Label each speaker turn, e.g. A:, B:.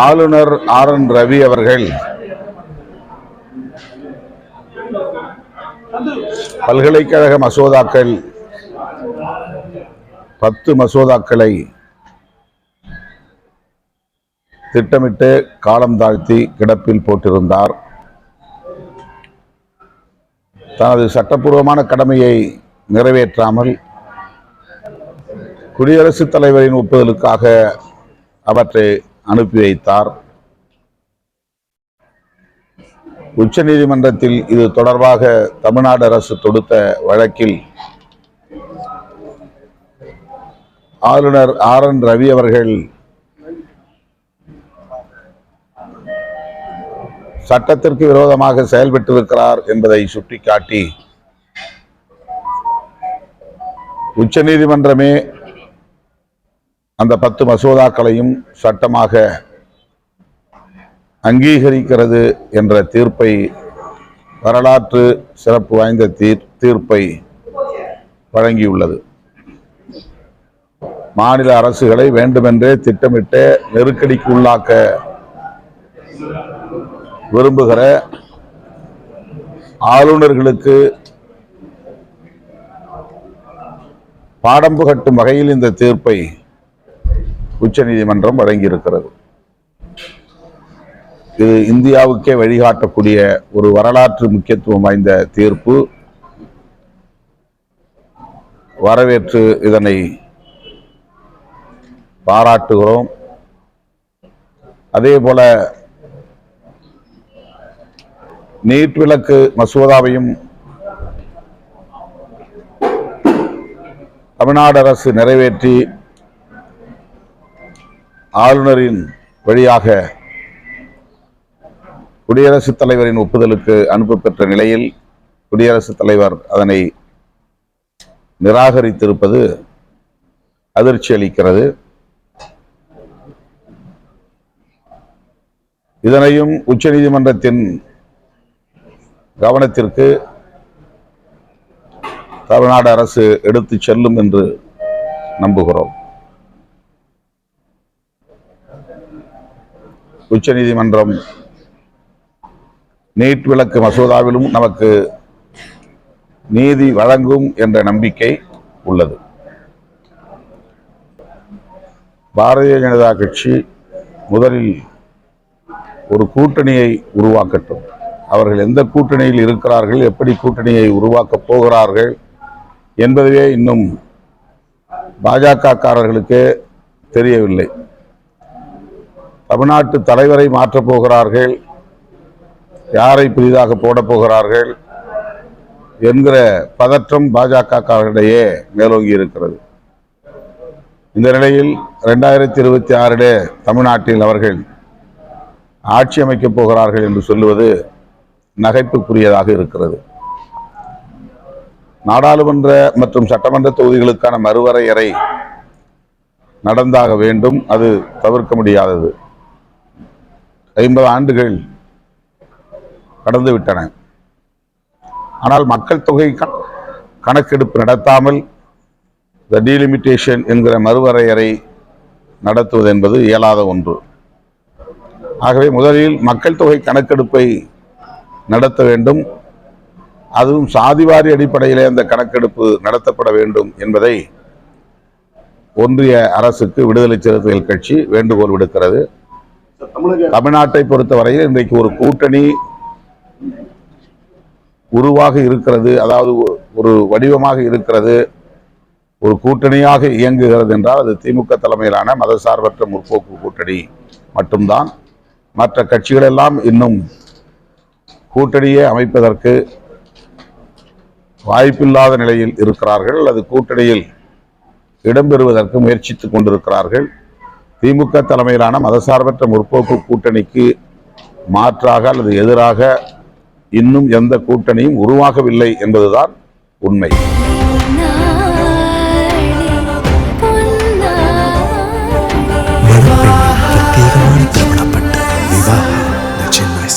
A: ஆளுநர் R N Ravi அவர்கள் பல்கலைக்கழக மசோதாக்கள் பத்து மசோதாக்களை திட்டமிட்டு காலம் தாழ்த்தி கிடப்பில் போட்டிருந்தார். தனது சட்டப்பூர்வமான கடமையை நிறைவேற்றாமல் குடியரசுத் தலைவரின் ஒப்புதலுக்காக அவற்றை அனுப்பி வைத்தார். உச்சநீதிமன்றத்தில் இது தொடர்பாக தமிழ்நாடு அரசு தொடுத்த வழக்கில் ஆளுநர் ஆர் என் ரவி அவர்கள் சட்டத்திற்கு விரோதமாக செயல்பட்டிருக்கிறார் என்பதை சுட்டிக்காட்டி உச்சநீதிமன்றமே அந்த பத்து மசோதாக்களையும் சட்டமாக அங்கீகரிக்கிறது என்ற தீர்ப்பை வரலாற்று சிறப்பு வாய்ந்த தீர் தீர்ப்பை வழங்கியுள்ளது. மாநில அரசுகளை வேண்டுமென்றே திட்டமிட்டு நெருக்கடிக்கு உள்ளாக்க விரும்புகிற ஆளுநர்களுக்கு பாடம் புகட்டும் வகையில் இந்த தீர்ப்பை உச்சநீதிமன்றம் வழங்கியிருக்கிறது. இது இந்தியாவுக்கே வழிகாட்டக்கூடிய ஒரு வரலாற்று முக்கியத்துவம் வாய்ந்த தீர்ப்பு. வரவேற்று இதனை பாராட்டுகிறோம். அதே போல நீட் விளக்கு மசோதாவையும் தமிழ்நாடு அரசு நிறைவேற்றி ஆளுநரின் வழியாக குடியரசுத் தலைவரின் ஒப்புதலுக்கு அனுப்ப பெற்ற நிலையில் குடியரசுத் தலைவர் அதனை நிராகரித்திருப்பது அதிர்ச்சி அளிக்கிறது. இதனையும் உச்சநீதிமன்றத்தின் கவனத்திற்கு தமிழ்நாடு அரசு எடுத்துச் செல்லும் என்று நம்புகிறோம். உச்சநீதிமன்றம் நீட் விளக்கு மசோதாவிலும் நமக்கு நீதி வழங்கும் என்ற நம்பிக்கை உள்ளது. பாரதிய ஜனதா கட்சி முதலில் ஒரு கூட்டணியை உருவாக்கட்டும். அவர்கள் எந்த கூட்டணியில் இருக்கிறார்கள் எப்படி கூட்டணியை உருவாக்கப் போகிறார்கள் என்பதுவே இன்னும் பாஜக காரர்களுக்கே தெரியவில்லை. தமிழ்நாட்டு தலைவரை மாற்றப் போகிறார்கள். யாரை புதிதாக போடப் போகிறார்கள் என்கிற பதற்றம் பாஜகக்காரர்களிடையே மேலோங்கி இருக்கிறது. இந்த நிலையில் ரெண்டாயிரத்தி இருபத்தி ஆறிலே தமிழ்நாட்டில் அவர்கள் ஆட்சி அமைக்கப் போகிறார்கள் என்று சொல்லுவது நகைப்புக்குரியதாக இருக்கிறது. நாடாளுமன்ற மற்றும் சட்டமன்ற தொகுதிகளுக்கான மறுவரையறை நடந்தாக வேண்டும். அது தவிர்க்க முடியாதது. ஐம்பது ஆண்டுகள் கடந்துவிட்டன ஆனால் மக்கள் தொகை கணக்கெடுப்பு நடத்தாமல் த டீலிமிட்டேஷன் என்கிற மறுவரையறை நடத்துவது என்பது இயலாத ஒன்று. ஆகவே முதலில் மக்கள் தொகை கணக்கெடுப்பை நடத்த வேண்டும். அதுவும் சாதிவாரி அடிப்படையிலே அந்த கணக்கெடுப்பு நடத்தப்பட வேண்டும் என்பதை ஒன்றிய அரசுக்கு விடுதலை சிறுத்தைகள் கட்சி வேண்டுகோள் விடுக்கிறது. தமிழ்நாட்டை பொறுத்தவரையில் இன்றைக்கு ஒரு கூட்டணி உருவாக இருக்கிறது அதாவது ஒரு வடிவமாக இருக்கிறது ஒரு கூட்டணியாக இயங்குகிறது என்றால் அது திமுக தலைமையிலான மதசார்பற்ற முற்போக்கு கூட்டணி மட்டும்தான். மற்ற கட்சிகளெல்லாம் இன்னும் கூட்டணியை அமைப்பதற்கு வாய்ப்பில்லாத நிலையில் இருக்கிறார்கள். அல்லது கூட்டணியில் இடம்பெறுவதற்கு முயற்சித்துக் கொண்டிருக்கிறார்கள். திமுக தலைமையிலான மதசார்பற்ற முற்போக்கு கூட்டணிக்கு மாற்றாக அல்லது எதிராக இன்னும் எந்த கூட்டணியும் உருவாகவில்லை என்பதுதான் உண்மை.
B: பிரத்யேகமான விவாக சென்னை